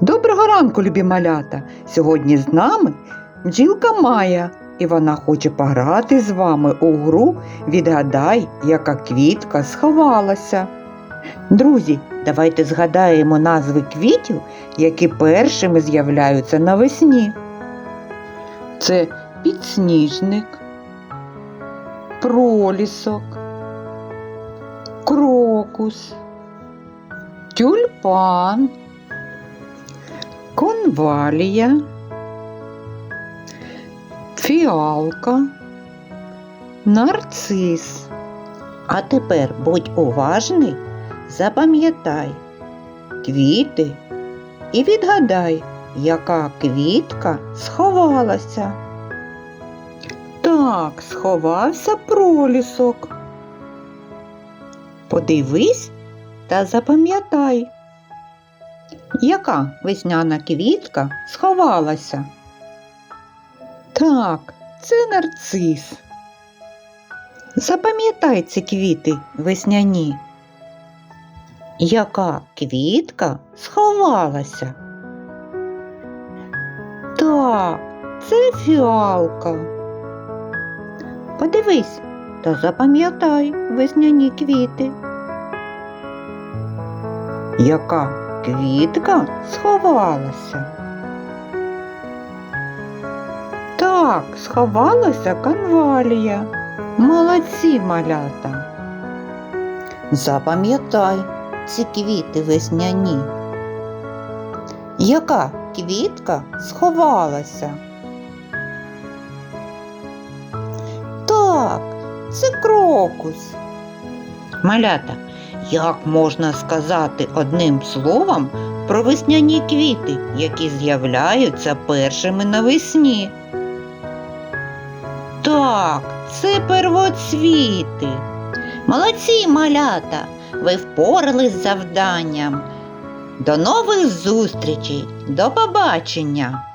Доброго ранку, любі малята! Сьогодні з нами бджілка Майя, і вона хоче пограти з вами у гру Відгадай, яка квітка сховалася. Друзі, давайте згадаємо назви квітів, які першими з'являються навесні. Це підсніжник, пролісок, крокус, тюльпан конвалія, фіалка, нарцис. А тепер будь уважний, запам'ятай квіти і відгадай, яка квітка сховалася. Так, сховався пролісок. Подивись та запам'ятай. Яка весняна квітка сховалася? Так, це нарцис. Запам'ятай ці квіти весняні. Яка квітка сховалася? Так, це фіалка. Подивись та запам'ятай весняні квіти. Яка квітка сховалася? Так, сховалася канвалія. Молодці малята. Запам'ятай ці квіти весняні. Яка квітка сховалася? Так, це крокус. Малята, як можна сказати одним словом про весняні квіти, які з'являються першими навесні? Так, це первоцвіти. Молодці малята, ви впорались з завданням. До нових зустрічей, до побачення!